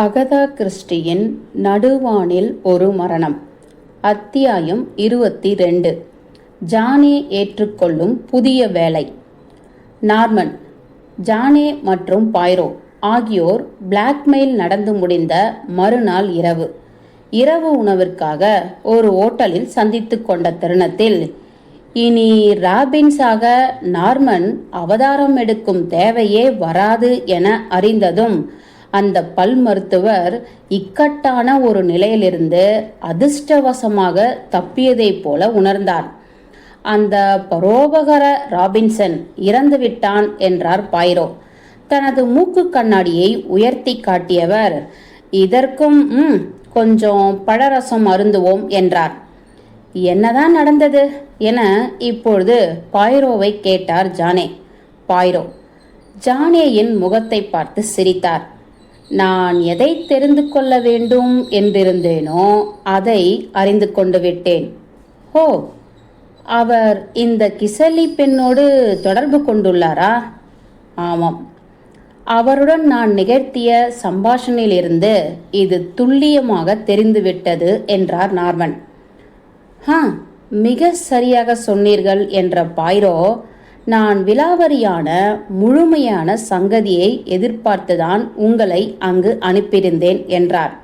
Agatha கிறிஸ்டியின் நடுவானில் ஒரு மரணம். அத்தியாயம் இருபத்தி ரெண்டு ஜானே ஏற்றுக்கொள்ளும் புதிய வேலை. நார்மன் ஜானே மற்றும் பாய்ரோ ஆகியோர் பிளாக்மெயில் நடந்து முடிந்த மறுநாள் இரவு. இரவு உணவிற்காக ஒரு ஓட்டலில் சந்தித்து கொண்ட தருணத்தில் இனி ராபின்ஸாக நார்மன் அவதாரம் எடுக்கும் தேவையே வராது என அறிந்ததும் அந்த பல் மருத்துவர் இக்கட்டான ஒரு நிலையிலிருந்து அதிர்ஷ்டவசமாக தப்பியதைப் போல உணர்ந்தார். அந்த பரோபகர ராபின்சன் இறந்துவிட்டான் என்றார் பாய்ரோ. தனது மூக்கு கண்ணாடியை உயர்த்தி காட்டியவர் இதற்கும் ம் கொஞ்சம் பழரசம் அருந்துவோம் என்றார். என்னதான் நடந்தது? என இப்பொழுது பாய்ரோவை கேட்டார் ஜானே. பாய்ரோ ஜானேயின் முகத்தை பார்த்து சிரித்தார். நான் எதை தெரிந்து கொள்ள வேண்டும் என்றிருந்தேனோ அதை அறிந்து கொண்டு விட்டேன். ஹோ அவர் இந்த கிசலி பெண்ணோடு தொடர்பு கொண்டுள்ளாரா? ஆமாம். அவருடன் நான் நிகழ்த்திய சம்பாஷணையிலிருந்து இது துல்லியமாக தெரிந்துவிட்டது என்றார் நார்மன். ஹா மிக சரியாக சொன்னீர்கள் என்ற பாய்ரோ நான் விலாவரியான முழுமையான சங்கதியை எதிர்பார்த்துதான் உங்களை அங்கு அனுப்பியிருந்தேன் என்றார்.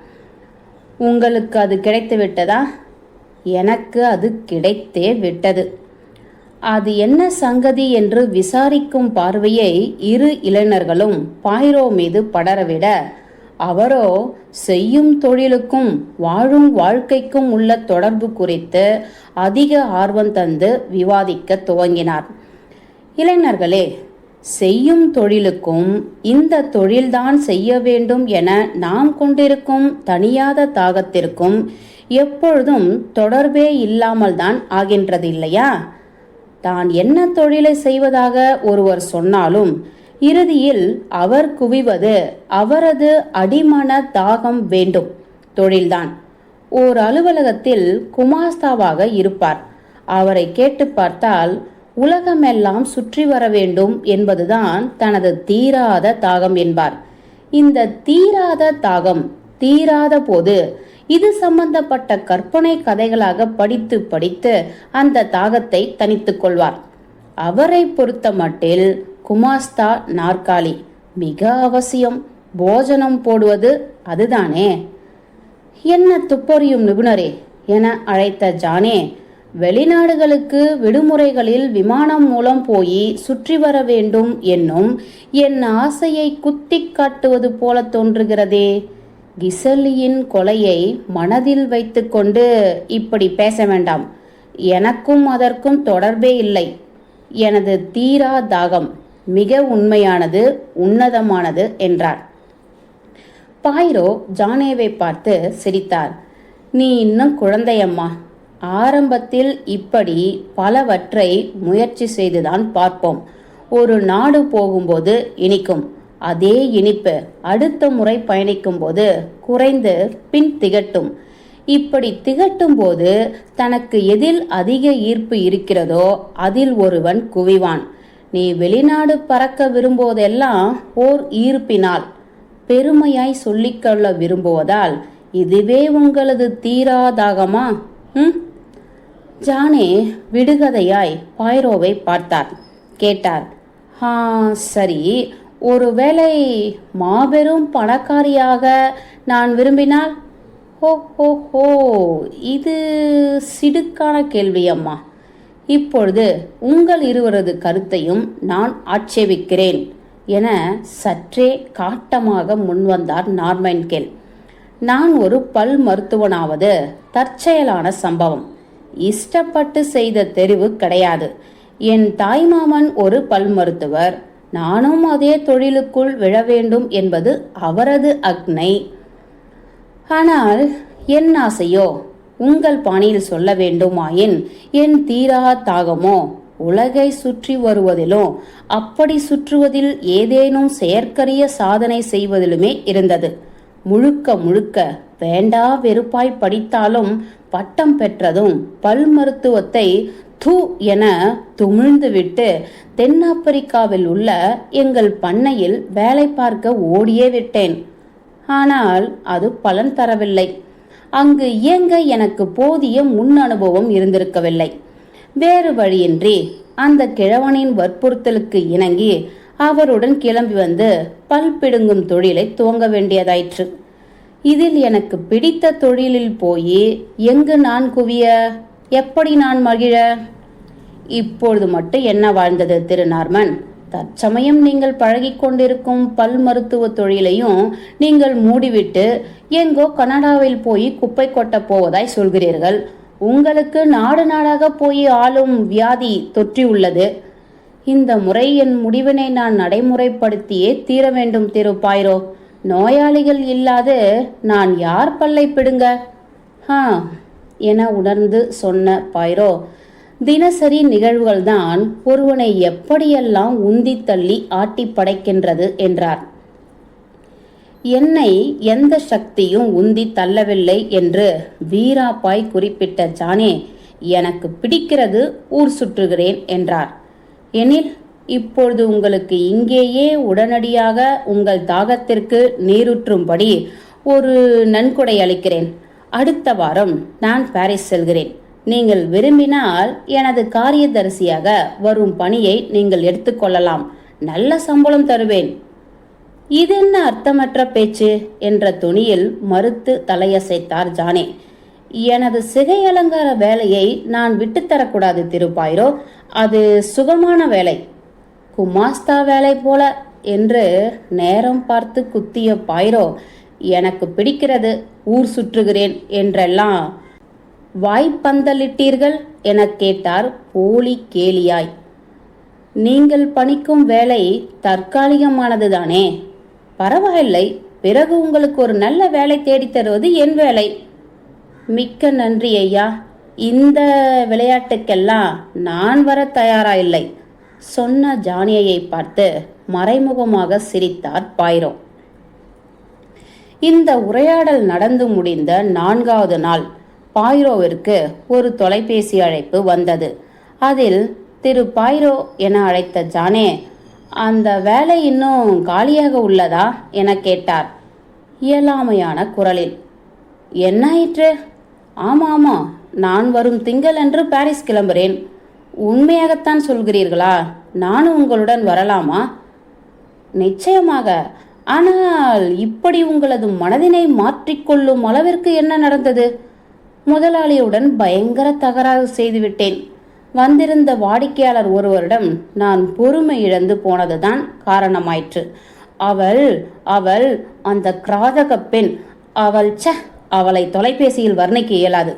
உங்களுக்கு அது கிடைத்து விட்டதா? எனக்கு அது கிடைத்தே விட்டது. அது என்ன சங்கதி என்று விசாரிக்கும் பார்வையை இரு இளைஞர்களும் பாய்ரோ மீது படரவிட அவரோ செய்யும் தொழிலுக்கும் வாழும் வாழ்க்கைக்கும் உள்ள தொடர்பு குறித்து அதிக ஆர்வம் தந்து விவாதிக்க துவங்கினார். இளைஞர்களே செய்யும் தொழிலுக்கும் இந்த தொழில்தான் செய்ய வேண்டும் என நாம் கொண்டிருக்கும் தனியாத தாகத்திற்கும் எப்பொழுதும் தொடர்பே இல்லாமல் தான் ஆகின்றது இல்லையா தான் என்ன தொழிலை செய்வதாக ஒருவர் சொன்னாலும் இறுதியில் அவர் குவிவது அவரது அடிமன தாகம் வேண்டும். தொழில்தான். ஓர் அலுவலகத்தில் குமாஸ்தாவாக இருப்பார். அவரை கேட்டு பார்த்தால் உலகமெல்லாம் சுற்றி வர வேண்டும் என்பதுதான் தனது தீராத தாகம் என்பார். இந்த தீராத தாகம் தீராத போது இது சம்பந்தப்பட்ட கற்பனை கதைகளாக படித்து படித்து அந்த தாகத்தை தனித்து கொள்வார். அவரை பொறுத்த மட்டில் குமாஸ்தா நாற்காலி. மிக அவசியம். போஜனம் போடுவது அதுதானே. என்ன துப்பறியும் நிபுணரே என அழைத்த ஜானே வெளிநாடுகளுக்கு விடுமுறைகளில் விமானம் மூலம் போய் சுற்றி வர வேண்டும் என்னும் என் ஆசையை குத்திக் காட்டுவது போல தோன்றுகிறதே. கிசலியின் கொலையை மனதில் வைத்துக்கொண்டு இப்படி பேச வேண்டாம். எனக்கும் அதற்கும் தொடர்பே இல்லை. எனது தீரா தாகம் மிக உண்மையானது உன்னதமானது என்றார். பாய்ரோ ஜானேவை பார்த்து சிரித்தார். நீ இன்னும் குழந்தையம்மா. ஆரம்பத்தில் இப்படி பலவற்றை முயற்சி செய்துதான் பார்ப்போம். ஒரு நாடு போகும்போது இனிக்கும். அதே இனிப்பு அடுத்த முறை பயணிக்கும் போது குறைந்து பின் திகட்டும். இப்படி திகட்டும் போது தனக்கு எதில் அதிக ஈர்ப்பு இருக்கிறதோ அதில் ஒருவன் குவிவான். நீ வெளிநாடு பறக்க விரும்புவதெல்லாம் ஓர் ஈர்ப்பினால். பெருமையாய் சொல்லிக்கொள்ள விரும்புவதால் இதுவே உங்களது தீராதாகமா? ம்? ஜானே விடுகதையாய் பாய்ரோவை பார்த்தார். கேட்டார் ஹா சரி. ஒருவேளை மாபெரும் பணக்காரியாக நான் விரும்பினால்? ஹோ ஹோ ஹோ. இது சிடுக்கான கேள்வி அம்மா. இப்பொழுது உங்கள் இருவரது கருத்தையும் நான் ஆட்சேபிக்கிறேன் என சற்றே காட்டமாக முன்வந்தார் நார்மைன்கேல் நான் ஒரு பல் மருத்துவனாவது தற்செயலான சம்பவம். இஷ்டப்பட்டு செய்த தெரிவு கிடையாது. என் தாய்மாமன் ஒரு பல் மருத்துவர். நானும் அதே தொழிலுக்குள் விழ வேண்டும் என்பது அவரது அக்னை. ஆனால் என் ஆசையோ? உங்கள் பாணியில் சொல்ல வேண்டுமாயின் என் தீரா தாகமோ? உலகை சுற்றி வருவதிலும் அப்படி சுற்றுவதில் ஏதேனும் செயற்கரிய சாதனை செய்வதிலுமே இருந்தது. முழுக்க முழுக்க வேண்டா வெறுப்பாய் படித்தாலும் பட்டம் பெற்றதும் பல் மருத்துவத்தை து என துமிழ்ந்துவிட்டு தென்னாப்பிரிக்காவில் உள்ள எங்கள் பண்ணையில் வேலை பார்க்க ஓடியே விட்டேன். ஆனால் அது பலன் தரவில்லை. அங்கு இயங்க எனக்கு போதிய முன் அனுபவம் இருந்திருக்கவில்லை. வேறு வழியின்றி அந்த கிழவனின் வற்புறுத்தலுக்கு இணங்கி அவருடன் கிளம்பி வந்து பல் பிடுங்கும் தொழிலை துவங்க வேண்டியதாயிற்று. இதில் எனக்கு பிடித்த தொழிலில் போய் எங்கு நான் குவிய? எப்படி நான் மகிழ? இப்பொழுது மட்டும் என்ன வாழ்ந்தது திரு நார்மன் தற்சமயம் நீங்கள் பழகிக் கொண்டிருக்கும் பல் மருத்துவ தொழிலையும் நீங்கள் மூடிவிட்டு எங்கோ கனடாவில் போய் குப்பை கொட்டப் போவதாய் சொல்கிறீர்கள். உங்களுக்கு நாடு நாடாக போய் ஆளும் வியாதி தொற்றியுள்ளது. இந்த முறை என் முடிவினை நான் நடைமுறைப்படுத்தியே தீர வேண்டும் திரு பாய்ரோ நோயாளிகள் இல்லாது நான் யார் பல்லை பிடுங்க? ஹா என உணர்ந்து சொன்ன பாயிரோ தினசரி நிகழ்வுகள் தான் ஒருவனை எப்படியெல்லாம் உந்தி தள்ளி ஆட்டி படைக்கின்றது என்றார். என்னை எந்த சக்தியும் உந்தி தள்ளவில்லை என்று வீராப்பாய் குறிப்பிட்ட ஜானே எனக்கு பிடிக்கிறது ஊர் சுற்றுகிறேன் என்றார். எனில் இப்பொழுது உங்களுக்கு இங்கேயே உடனடியாக உங்கள் தாகத்திற்கு நீரூற்றும்படி ஒரு நன்கொடை அளிக்கிறேன். அடுத்த வாரம் நான் பாரிஸ் செல்கிறேன். நீங்கள் விரும்பினால் எனது காரியதரிசியாக வரும் பணியை நீங்கள் எடுத்துக்கொள்ளலாம் நல்ல சம்பளம் தருவேன். இது என்ன அர்த்தமற்ற பேச்சு? என்ற துணியில் மறுத்து தலையசைத்தார் ஜானே. எனது சிகை அலங்கார வேலையை நான் விட்டுத்தரக்கூடாது திருப்பாயிரோ. அது சுகமான வேலை. குமாஸ்தா வேலை போல என்று நேரம் பார்த்து குத்திய பாயிரோ எனக்கு பிடிக்கிறது ஊர் சுற்றுகிறேன் என்றெல்லாம். வாய்ப்பந்தலிட்டீர்கள் எனக் கேட்டார் போலி கேலியாய். நீங்கள் பணிக்கும் வேலை தற்காலிகமானதுதானே பரவாயில்லை பிறகு உங்களுக்கு ஒரு நல்ல வேலை தேடித்தருவது என் வேலை. மிக்க நன்றி ஐயா. இந்த விளையாட்டுக்கெல்லாம் நான் வர தயாரா இல்லை. சொன்ன ஜானியையை பார்த்து மறைமுகமாக சிரித்தார் பாயிரோ. இந்த உரையாடல் நடந்து முடிந்த நான்காவது நாள் பாய்ரோவிற்கு ஒரு தொலைபேசி அழைப்பு வந்தது. அதில் திரு பாய்ரோ என அழைத்த ஜானே அந்த வேலை இன்னும் காலியாக உள்ளதா? என கேட்டார். இயலாமையான குரலில் என்ன ஆயிற்று? ஆமாம் நான் வரும் திங்கள் என்று பாரிஸ் கிளம்புறேன். உண்மையாகத்தான் சொல்கிறீர்களா? நானும் உங்களுடன் வரலாமா? நிச்சயமாக. ஆனால் இப்படி உங்களது மனதினை மாற்றிக்கொள்ளும் அளவிற்கு என்ன நடந்தது? முதலாளியுடன் பயங்கர தகராறு செய்துவிட்டேன். வந்திருந்த வாடிக்கையாளர் ஒருவரிடம் நான் பொறுமை இழந்து போனதுதான் காரணமாயிற்று. அவள் அவள் அந்த கிராதக பெண். அவள் ச அவளை தொலைபேசியில் வர்ணிக்க இயலாது.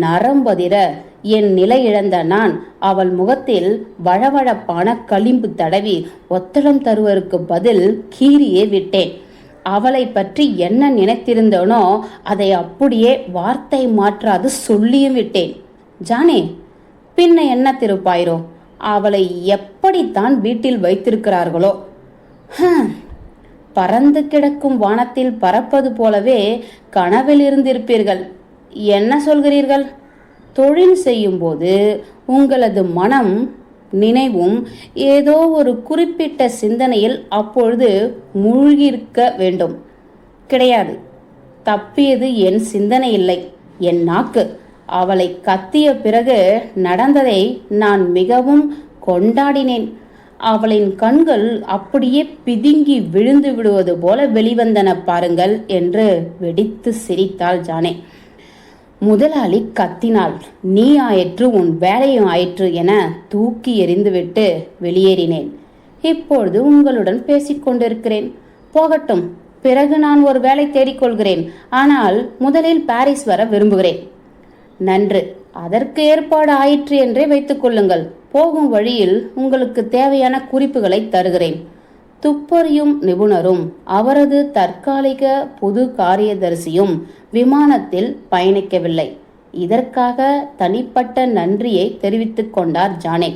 நரம்பதிர என் நிலை இழந்த நான் அவள் முகத்தில் வழவழப்பான களிம்பு தடவி ஒத்தடம் தருவருக்கு பதில் கீறியே விட்டேன். அவளை பற்றி என்ன நினைத்திருந்தேனோ அதை அப்படியே வார்த்தை மாற்றாது சொல்லியும் விட்டேன். ஜானே பின்ன என்ன திருப்பாயிரோ? அவளை எப்படித்தான் வீட்டில் வைத்திருக்கிறார்களோ? பறந்து கிடக்கும் வானத்தில் பறப்பது போலவே கனவில் இருந்திருப்பீர்கள். என்ன சொல்கிறீர்கள்? தொழில் செய்யும்போது உங்களது மனம் நினைவும் ஏதோ ஒரு குறிப்பிட்ட சிந்தனையில் அப்பொழுது மூழ்கியிருக்க வேண்டும். கிடையாது. தப்பியது என் சிந்தனை இல்லை. என் நாக்கு. அவளை கத்திய பிறகு நடந்ததை நான் மிகவும் கொண்டாடினேன். அவளின் கண்கள் அப்படியே பிதுங்கி விழுந்து விடுவது போல வெளிவந்தன பாருங்கள் என்று வெடித்து சிரித்தாள் ஜானே. முதலாளி கத்தினாள். நீ ஆயிற்று உன் வேலையும் ஆயிற்று என தூக்கி எறிந்துவிட்டு வெளியேறினேன். இப்பொழுது உங்களுடன் பேசிக்கொண்டிருக்கிறேன் போகட்டும் பிறகு நான் ஒரு வேலை தேடிக்கொள்கிறேன் ஆனால் முதலில் பாரிஸ் வர விரும்புகிறேன். நன்று. அதற்கு ஏற்பாடு ஆயிற்று என்றே வைத்துக் கொள்ளுங்கள். போகும் வழியில் உங்களுக்கு தேவையான குறிப்புகளை தருகிறேன். துப்பறியும் நிபுணரும் அவரது தற்காலிக புது காரியதரிசியும் விமானத்தில் பயணிக்கவில்லை. இதற்காக தனிப்பட்ட நன்றியை தெரிவித்துக் கொண்டார் ஜானே.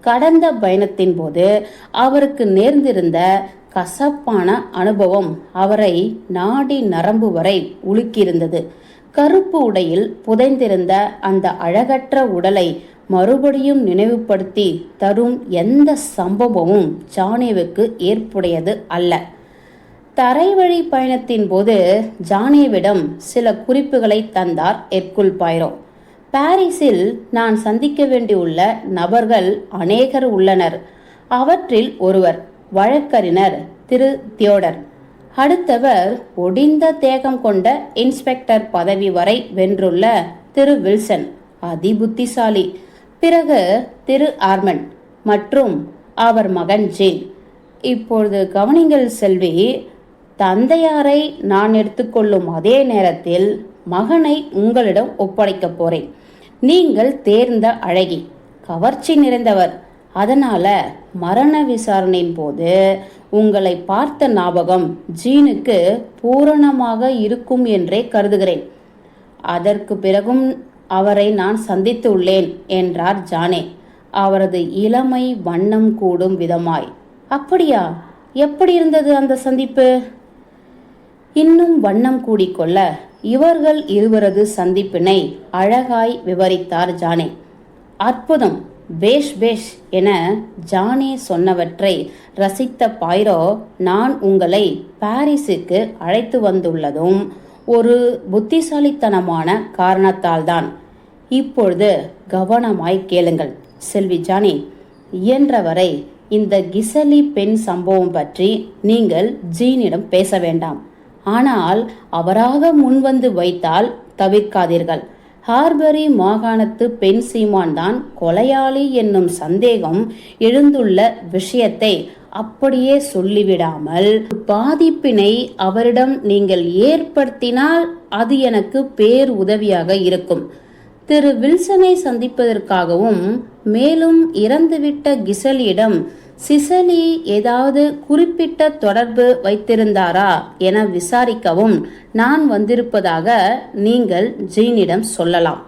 கடந்த பயணத்தின் போது அவருக்கு நேர்ந்திருந்த கசப்பான அனுபவம் அவரை நாடி நரம்பு வரை உலுக்கியிருந்தது. கருப்பு உடையில் புதைந்திருந்த அந்த அழகற்ற உடலை மறுபடியும் நினைவுபடுத்தி தரும் எந்த சம்பவமும் ஜானேவுக்கு ஏற்புடையது அல்ல. தரைவழி பயணத்தின் போது ஜானேவிடம் சில குறிப்புகளை தந்தார் எர்குல் பாய்ரோ. பாரிஸில் நான் சந்திக்க வேண்டியுள்ள நபர்கள் அநேகர் உள்ளனர். அவற்றில் ஒருவர் வழக்கறிஞர் திரு தியோடர். அடுத்தவர் ஒடிந்த தேகம் கொண்ட இன்ஸ்பெக்டர் பதவி வரை வென்றுள்ள திரு வில்சன். அதிபுத்திசாலி. பிறகு திரு ஆர்மன் மற்றும் அவர் மகன் ஜேன். இப்பொழுது கவனிங்கள் செல்வி தந்தையாரை நான் எடுத்துக்கொள்ளும் அதே நேரத்தில் மகனை உங்களிடம் ஒப்படைக்கப் போறேன். நீங்கள் தேர்ந்த அழகி கவர்ச்சி நிறைந்தவர். அதனால மரண விசாரணையின் போது உங்களை பார்த்த ஞாபகம் ஜீனுக்கு பூரணமாக இருக்கும் என்றே கருதுகிறேன். அதற்கு பிறகும் அவரை நான் சந்தித்து உள்ளேன் என்றார் ஜானே. அவரது இளமை வண்ணம் கூடும் விதமாய். அப்படியா? எப்படி இருந்தது அந்த சந்திப்பு? இன்னும் வண்ணம் கூடிக்கொள்ள இவர்கள் இருவரது சந்திப்பினை அழகாய் விவரித்தார் ஜானே. அற்புதம்! பேஷ் பேஷ் என ஜானே சொன்னவற்றை ரசித்த பாய்ரோ நான் உங்களை பாரிஸுக்கு அழைத்து வந்துள்ளதும் ஒரு புத்திசாலித்தனமான காரணத்தால்தான். இப்பொழுது கவனமாய் கேளுங்கள். செல்வி ஜானி இயன்றவரை இந்த கிசலி பெண் சம்பவம் பற்றி நீங்கள் ஜீனிடம் பேச வேண்டாம். ஆனால் அவராக முன்வந்து வைத்தால் தவிர்க்காதீர்கள். ஹார்பரி மாகாணத்து பெண் சீமான் தான் கொலையாளி என்னும் சந்தேகம் எழுந்துள்ள விஷயத்தை அப்படியே சொல்லிவிடாமல் பாதிப்பினை அவரிடம் நீங்கள் ஏற்படுத்தினால் அது எனக்கு பேர் உதவியாக இருக்கும். திரு வில்சனை சந்திப்பதற்காகவும் மேலும் இறந்துவிட்ட கிசலியிடம் சிசலி ஏதாவது குறிப்பிட்ட தொடர்பு வைத்திருந்தாரா என விசாரிக்கவும் நான் வந்திருப்பதாக நீங்கள் ஜீனிடம் சொல்லலாம்.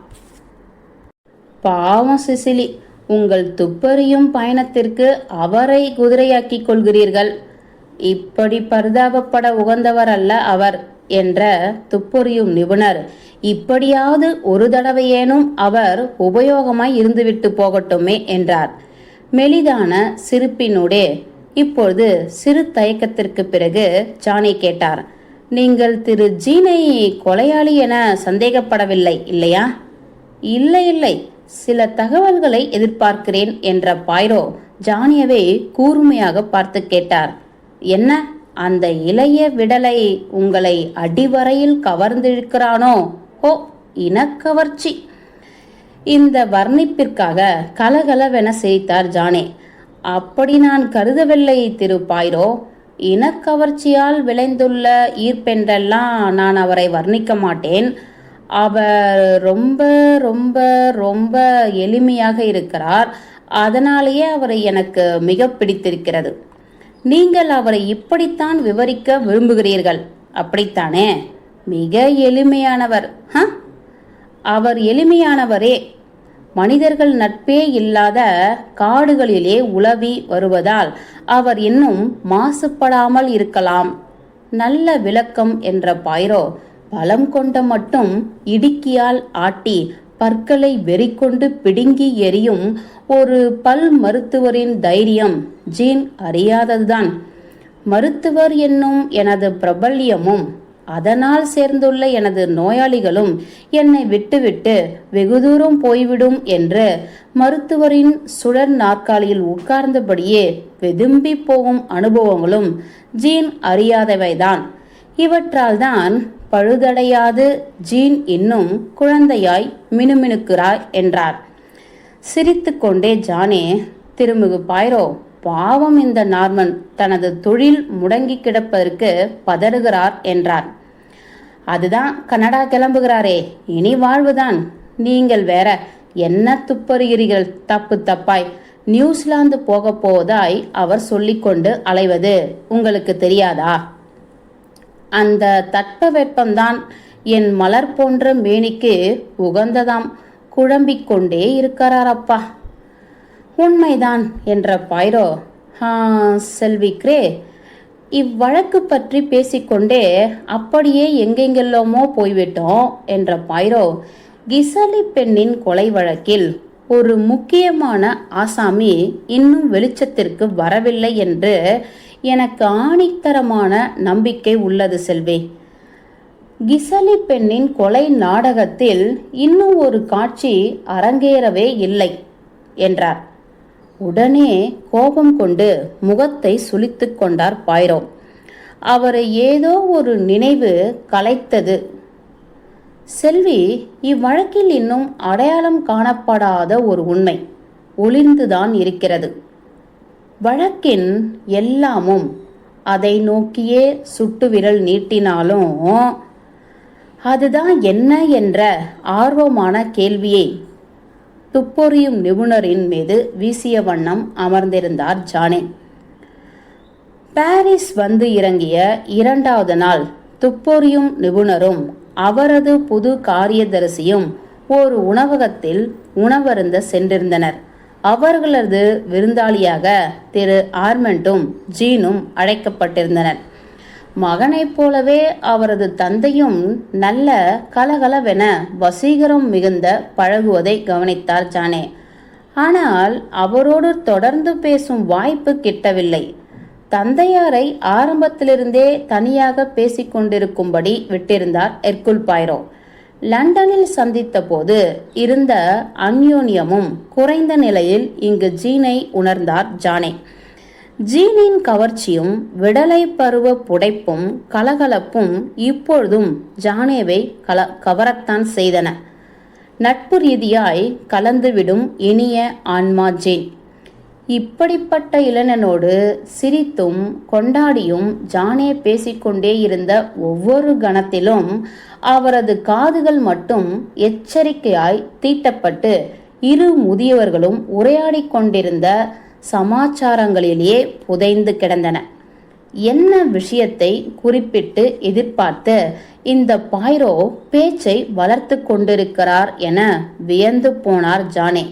பாவம் சிசிலி. உங்கள் துப்பறியும் பயணத்திற்கு அவரை குதிரையாக்கிக் கொள்கிறீர்கள். இப்படி பரிதாபப்பட உகந்தவர் அல்ல அவர் என்ற துப்பறியும் நிபுணர். இப்படியாவது ஒரு தடவையேனும் அவர் உபயோகமாய் இருந்துவிட்டு போகட்டுமே என்றார். மெலிதான சிரிப்பினூடே இப்பொழுது சிறு தயக்கத்திற்கு பிறகு ஜானி கேட்டார் நீங்கள் திரு ஜீனை கொலையாளி என சந்தேகப்படவில்லை இல்லையா? இல்லை இல்லை. சில தகவல்களை எதிர்பார்க்கிறேன் என்ற பாய்ரோ ஜானியவை கூர்மையாக பார்த்து கேட்டார். என்ன? அந்த இளைய விடலை உங்களை அடிவரையில் கவர்ந்திருக்கிறானோ? ஓ இனக்கவர்ச்சி. இந்த வர்ணிப்பிற்காக கலகலவென சிரித்தார் ஜானே. அப்படி நான் கருதவில்லை திரு பாய்ரோ. இனக்கவர்ச்சியால் விளைந்துள்ள ஈர்ப்பென்றெல்லாம் நான் அவரை வர்ணிக்க மாட்டேன். அவர் ரொம்ப ரொம்ப ரொம்ப எளிமையாக இருக்கிறார். அதனாலேயே அவரை எனக்கு மிக பிடித்திருக்கிறது. நீங்கள் அவரை இப்படித்தான் விவரிக்க விரும்புகிறீர்கள். அப்படித்தானே? மிக எளிமையானவர். அவர் எளிமையானவரே. மனிதர்கள் நட்பே இல்லாத காடுகளிலே உலவி வருவதால் அவர் இன்னும் மாசுபடாமல் இருக்கலாம். நல்ல விளக்கம் என்ற பாயிரோ பலம் கொண்ட மட்டும் இடுக்கியால் ஆட்டி பற்களை வெறிக்கொண்டு பிடுங்கி எரியும் ஒரு பல் மருத்துவரின் தைரியம். ஜீன் அறியாததுதான். மருத்துவர் என்னும் எனது பிரபல்யமும் அதனால் சேர்ந்துள்ள எனது நோயாளிகளும் என்னை விட்டுவிட்டு வெகு தூரம் போய்விடும் என்று மருத்துவரின் சுழற் நாற்காலியில் உட்கார்ந்தபடியே வெதும்பி போகும் அனுபவங்களும் ஜீன் அறியாதவைதான். இவற்றால் தான் பழுதடையாது ஜீன் இன்னும் குழந்தையாய் மினுமினுக்கிறாய் என்றார். சிரித்துக்கொண்டே ஜானே திருமிகு பாய்ரோ பாவம் இந்த நார்மன் தனது தொழில் முடங்கி கிடப்பதற்கு பதறுகிறார் என்றார். அதுதான் கனடா கிளம்புகிறாரே இனி வாழ்வுதான். நீங்கள் வேற என்ன துப்பறுகிறீர்கள்? தப்பு தப்பாய். நியூசிலாந்து போக போவதாய் அவர் சொல்லிக்கொண்டு அலைவது உங்களுக்கு தெரியாதா? அந்த தட்பவெப்பம்தான் என் மலர் போன்ற மேனிக்கு உகந்ததாம். குழம்பிக் கொண்டே இருக்கிறார் அப்பா உண்மைதான் என்ற பாய்ரோ. செல்விக்ரே இவ்வழக்கு பற்றி பேசிக்கொண்டே அப்படியே எங்கெங்கெல்லாமோ போய்விட்டோம் என்ற பாய்ரோ கிசலி பெண்ணின் கொலை வழக்கில் ஒரு முக்கியமான ஆசாமி இன்னும் வெளிச்சத்திற்கு வரவில்லை என்று எனக்கு ஆணித்தரமான நம்பிக்கை உள்ளது செல்வே. கிசலி பெண்ணின் கொலை நாடகத்தில் இன்னும் ஒரு காட்சி அரங்கேறவே இல்லை என்றார். உடனே கோபம் கொண்டு முகத்தை சுளித்துக் கொண்டார் பாய்ரோ. அவரை ஏதோ ஒரு நினைவு கலைத்தது. செல்வி இவ்வழக்கில் இன்னும் அடையாளம் காணப்படாத ஒரு உண்மை ஒளிர்ந்துதான் இருக்கிறது. வழக்கின் எல்லாமும் அதை நோக்கியே சுட்டு விரல் நீட்டினாலும் அதுதான் என்ன என்ற ஆர்வமான கேள்வியை துப்பொறியும் நிபுணரின் மீது வீசிய வண்ணம் அமர்ந்திருந்தார் ஜானே. பாரிஸ் வந்து இறங்கிய இரண்டாவது நாள் துப்பொறியும் நிபுணரும் அவரது புது காரியதரிசியும் ஒரு உணவகத்தில் உணவருந்த சென்றிருந்தனர். அவர்களது விருந்தாளியாக திரு ஆர்மெண்டும் ஜீனும் அழைக்கப்பட்டிருந்தனர். மகனைப் போலவே அவரது தந்தையும் நல்ல கலகலவென வசீகரம் மிகுந்த பழகுவதை கவனித்தார் ஜானே. ஆனால் அவரோடு தொடர்ந்து பேசும் வாய்ப்பு கிட்டவில்லை. தந்தையாரை ஆரம்பத்திலிருந்தே தனியாக பேசிக்கொண்டிருக்கும்படி விட்டிருந்தார் எர்குல் பாய்ரோ லண்டனில் சந்தித்த போது இருந்த அந்யோன்யமும் குறைந்த நிலையில் இங்கு ஜீனை உணர்ந்தார் ஜானே. ஜீனின் கவர்ச்சியும் விடலை பருவ புடைப்பும் கலகலப்பும் இப்பொழுதும் ஜானேவை கல கவரத்தான் செய்தன. நட்பு ரீதியாய் கலந்துவிடும் இனிய ஆன்மா ஜேன். இப்படிப்பட்ட இளைஞனோடு சிரித்தும் கொண்டாடியும் ஜானே பேசிக்கொண்டே இருந்த ஒவ்வொரு கணத்திலும் அவரது காதுகள் மட்டும் எச்சரிக்கையாய் தீட்டப்பட்டு இரு முதியவர்களும் உரையாடி கொண்டிருந்த சமாச்சாரங்களிலேயே புதைந்து கிடந்தன. என்ன விஷயத்தை குறிப்பிட்டு எதிர்பார்த்து இந்த பாய்ரோ பேச்சை வளர்த்து கொண்டிருக்கிறார் என வியந்து போனார் ஜானே.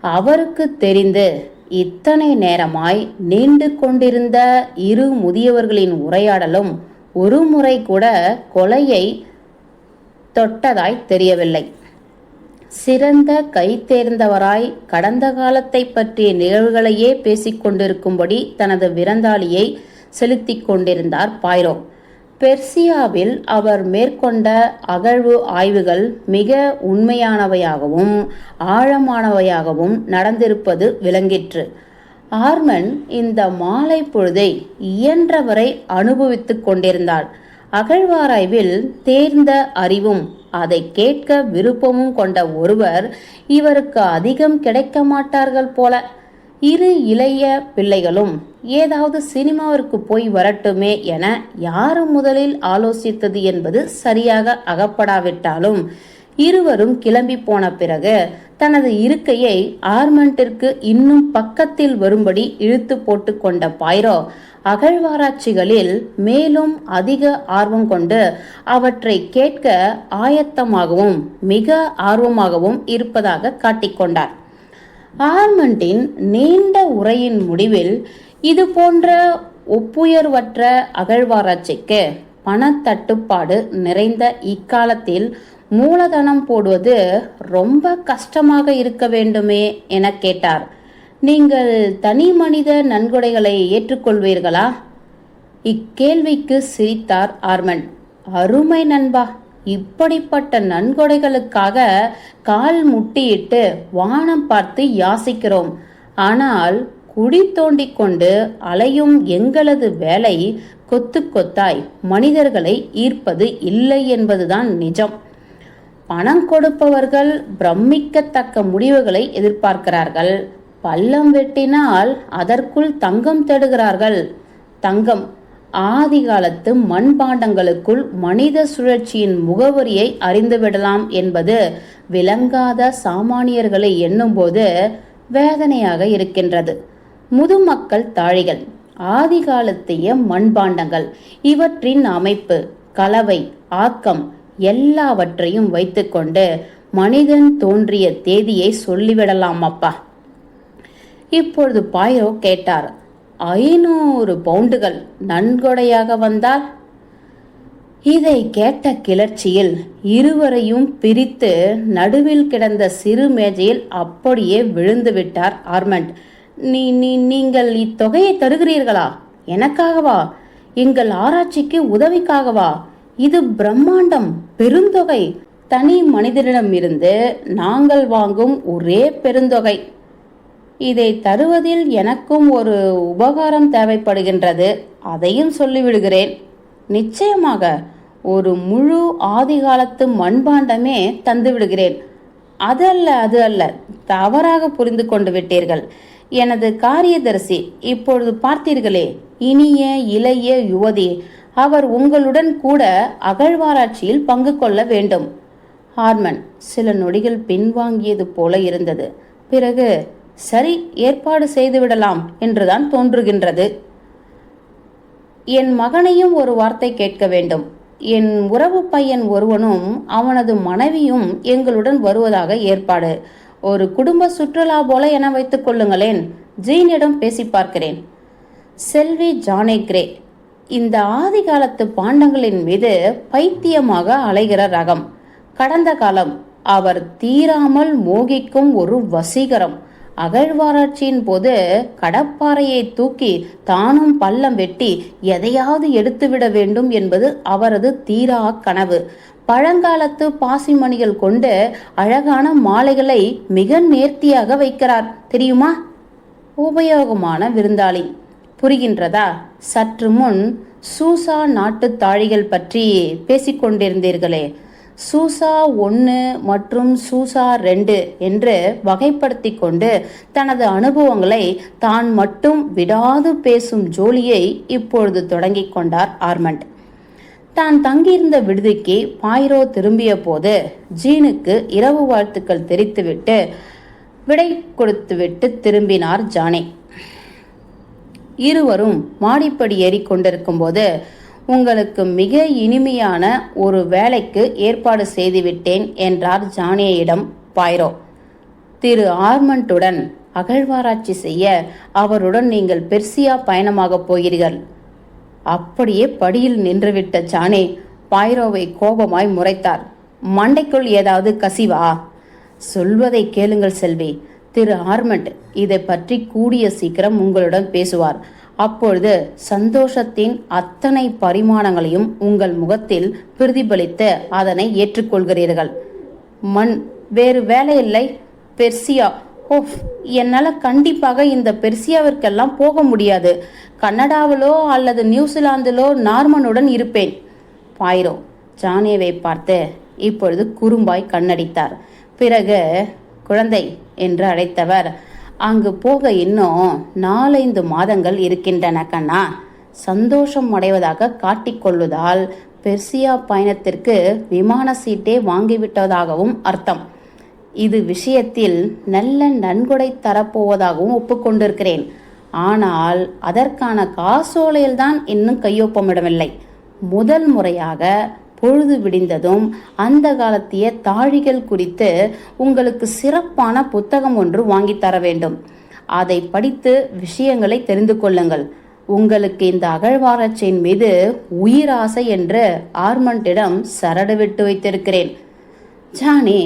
அவருக்கு தெரிந்து இத்தனை நேரமாய் நீண்டு கொண்டிருந்த இரு முதியவர்களின் உரையாடலும் ஒரு முறை கூட கொலையை தொட்டதாய் தெரியவில்லை. சிறந்த கை தேர்ந்தவராய் கடந்த காலத்தை பற்றிய நிகழ்வுகளையே பேசிக்கொண்டிருக்கும்படி தனது விருந்தாளியை செலுத்திக் கொண்டிருந்தார் பாய்ரோ. பெர்சியாவில் அவர் மேற்கொண்ட அகழ்வு ஆய்வுகள் மிக உண்மையானவையாகவும் ஆழமானவையாகவும் நடந்திருப்பது விளங்கிற்று. ஆர்மன் இந்த மாலை பொழுதை இயன்றவரை அனுபவித்துக் கொண்டிருந்தாள். அகழ்வாராய்வில் தேர்ந்த அறிவும் அதை கேட்க விருப்பமும் கொண்ட ஒருவர் இவருக்கு அதிகம் கிடைக்க மாட்டார்கள் போல இரு இளைய பிள்ளைகளும் ஏதாவது சினிமாவிற்கு போய் வரட்டுமே என யாரு முதலில் ஆலோசித்தது என்பது சரியாக அகப்படாவிட்டாலும் இருவரும் கிளம்பி போன பிறகு தனது இருக்கையை ஆர்மண்டிற்கு இன்னும் பக்கத்தில் வரும்படி இழுத்து போட்டு கொண்ட பாய்ரோ அகழ்வாராய்ச்சிகளில் மேலும் அதிக ஆர்வம் கொண்டு அவற்றை கேட்க ஆயத்தமாகவும் மிக ஆர்வமாகவும் இருப்பதாக காட்டிக்கொண்டார் ஆர்மண்டின் நீண்ட உரையின் முடிவில் இது போன்ற ஒப்புயர்வற்ற அகழ்வாராய்ச்சிக்கு பணத்தட்டுப்பாடு நிறைந்த இக்காலத்தில் மூலதனம் போடுவது ரொம்ப கஷ்டமாக இருக்க வேண்டுமே என கேட்டார். நீங்கள் தனி மனித நன்கொடைகளை ஏற்றுக்கொள்வீர்களா? இக்கேள்விக்கு சிரித்தார் ஆர்மன் அருமை நண்பா! இப்படிப்பட்ட நன்கொடைகளுக்காக கால் முட்டியிட்டு வானம் பார்த்து யாசிக்கிறோம். ஆனால் குடி தோண்டிக் கொண்டு அலையும் எங்களது வேலை கொத்து கொத்தாய் மனிதர்களை ஈர்ப்பது இல்லை என்பதுதான் நிஜம். பணம் கொடுப்பவர்கள் பிரமிக்கத்தக்க முடிவுகளை எதிர்பார்க்கிறார்கள். பள்ளம் வெட்டினால் அதற்குள் தங்கம் தேடுகிறார்கள். தங்கம் ஆதி காலத்து மண்பாண்டங்களுக்குள் மனித சுழற்சியின் முகவரியை அறிந்துவிடலாம் என்பது விளங்காத சாமானியர்களை எண்ணும்போது வேதனையாக இருக்கின்றது. முதுமக்கள் தாழிகள் ஆதி காலத்திய மண்பாண்டங்கள் இவற்றின் அமைப்பு கலவை ஆக்கம் எல்லாவற்றையும் வைத்துக்கொண்டு மனிதன் தோன்றிய தேதியை சொல்லிவிடலாம் அப்பா இப்பொழுது பாயோ கேட்டார் ஐநூறு பவுண்டுகள் நன்கொடையாக வந்தால் இதை கேட்ட கிளர்ச்சியில் இருவரையும் பிரித்து நடுவில் கிடந்த சிறு மேஜையில் அப்படியே விழுந்து விட்டார் ஆர்மண்ட். நீ நீ நீங்கள் இத்தொகையை தருகிறீர்களா? எனக்காகவா? எங்கள் ஆராய்ச்சிக்கு உதவிக்காகவா? இது பிரம்மாண்டம் பெருந்தொகை. தனி மனிதனிடமிருந்து நாங்கள் வாங்கும் ஒரே பெருந்தொகை. இதை தருவதில் எனக்கும் ஒரு உபகாரம் தேவைப்படுகின்றது. அதையும் சொல்லிவிடுகிறேன். நிச்சயமாக ஒரு முழு ஆதிகாலத்து மண்பாண்டமே தந்துவிடுகிறேன். அது அல்ல அது அல்ல தவறாக புரிந்து கொண்டு விட்டீர்கள். எனது காரியதரிசி இப்பொழுது பார்த்தீர்களே இனிய இளைய யுவதி அவர் உங்களுடன் கூட அகழ்வாராய்ச்சியில் பங்கு கொள்ள வேண்டும். ஹார்மன் சில நொடிகள் பின்வாங்கியது போல இருந்தது. பிறகு சரி ஏற்பாடு செய்துவிடலாம் என்றுதான் தோன்றுகின்றது. என் மகனையும் ஒரு வார்த்தை கேட்க வேண்டும். என் உறவு பையன் ஒருவனும் அவனது மனைவியும் எங்களுடன் வருவதாக ஏற்பாடு. ஒரு குடும்ப சுற்றுலா போல என வைத்துக் கொள்ளுங்களேன். ஜீனிடம் பேசி பார்க்கிறேன். செல்வி ஜானே கிரே இந்த ஆதி காலத்து பாண்டங்களின் மீது பைத்தியமாக அலைகிற ரகம். கடந்த காலம் அவர் தீராமல் மோகிக்கும் ஒரு வசீகரம். அகழ்வாராய்ச்சியின் போது கடப்பாறையை தூக்கி தானும் பள்ளம் வெட்டி எதையாவது எடுத்துவிட வேண்டும் என்பது அவரது தீரா கனவு. பழங்காலத்து பாசிமணிகள் கொண்டு அழகான மாலைகளை மிக நேர்த்தியாக வைக்கிறார். தெரியுமா? உபயோகமான விருந்தாளி. புரிகின்றதா? சற்று முன் சூசா நாட்டு தாழிகள் பற்றி பேசிக்கொண்டிருந்தீர்களே. சூசா ஒன்று மற்றும் சூசா ரெண்டு என்று வகைப்படுத்தி கொண்டு தனது அனுபவங்களை தான் மட்டும் விடாது பேசும் ஜோலியை இப்பொழுது தொடங்கிக் கொண்டார் ஆர்மண்ட். தான் தங்கியிருந்த விடுதிக்கு பாயிரோ திரும்பிய போது ஜீனுக்கு இரவு வாழ்த்துக்கள் தெரித்துவிட்டு விடை கொடுத்துவிட்டு திரும்பினார் ஜானே. இருவரும் மாடிப்படி ஏறிக்கொண்டிருக்கும் போது உங்களுக்கு மிக இனிமையான ஒரு வேலைக்கு ஏற்பாடு செய்துவிட்டேன் என்றார் ஜானியிடம் பாய்ரோ. திரு ஆர்மண்டுடன் அகழ்வாராய்ச்சி செய்ய அவருடன் நீங்கள் பெர்சியா பயணமாக போகிறீர்கள். அப்படியே படியில் நின்றுவிட்ட ஜானே பாய்ரோவை கோபமாய் முறைத்தார். மண்டைக்குள் ஏதாவது கசிவா? சொல்வதை கேளுங்கள் செல்வி. திரு ஆர்மண்ட் இதை பற்றி கூடிய சீக்கிரம் உங்களுடன் பேசுவார். அப்பொழுது சந்தோஷத்தின் அத்தனை பரிமாணங்களையும் உங்கள் முகத்தில் பிரதிபலித்து அதனை ஏற்றுக்கொள்கிறீர்கள். மண் வேறு வேலை இல்லை. பெர்சியா ஓஃப் என்னால் கண்டிப்பாக இந்த பெர்சியாவிற்கெல்லாம் போக முடியாது. கனடாவிலோ அல்லது நியூசிலாந்திலோ நார்மனுடன் இருப்பேன். பாயிரோ ஜானேவை பார்த்து இப்பொழுது குறும்பாய் கண்ணடித்தார். பிறகு குழந்தை என்று அழைத்தவர் அங்கு போக இன்னும் நாலைந்து மாதங்கள் இருக்கின்றன கண்ணா. சந்தோஷம் அடைவதாக காட்டிக்கொள்வதால் பெர்சியா பயணத்திற்கு விமான சீட்டே வாங்கிவிட்டதாகவும் அர்த்தம். இது விஷயத்தில் நல்ல நன்கொடை தரப்போவதாகவும் ஒப்புக்கொண்டிருக்கிறேன். ஆனால் அதற்கான காசோலையில்தான் இன்னும் கையொப்பமிடவில்லை. முதல் முறையாக பொழுது விடிந்ததும் அந்த காலத்திய தாழிகள் குறித்து உங்களுக்கு சிறப்பான புத்தகம் ஒன்று வாங்கி தர வேண்டும். அதை படித்து விஷயங்களை தெரிந்து கொள்ளுங்கள். உங்களுக்கு இந்த அகழ்வாராய்ச்சியின் மீது உயிராசை என்று ஆர்மண்டிடம் சரடு விட்டு வைத்திருக்கிறேன். ஜானி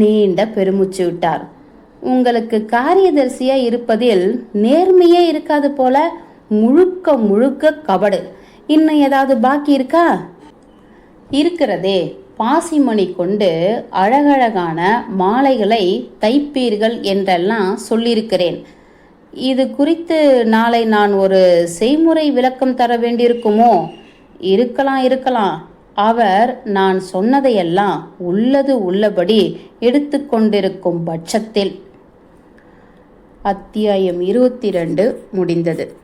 நீண்ட பெருமூச்சு விட்டார். உங்களுக்கு காரியதரிசியா இருப்பதில் நேர்மையே இருக்காது போல முழுக்க முழுக்க கபடு. இன்னும் ஏதாவது பாக்கி இருக்கா? இருக்கிறதே. பாசிமணி கொண்டு அழகழகான மாலைகளை தைப்பீர்கள் என்றெல்லாம் சொல்லியிருக்கிறேன். இது குறித்து நாளை நான் ஒரு செய்முறை விளக்கம் தர வேண்டியிருக்குமோ? இருக்கலாம் இருக்கலாம். அவர் நான் சொன்னதையெல்லாம் உள்ளது உள்ளபடி எடுத்துக்கொண்டிருக்கும் பட்சத்தில். அத்தியாயம் இருபத்தி ரெண்டு முடிந்தது.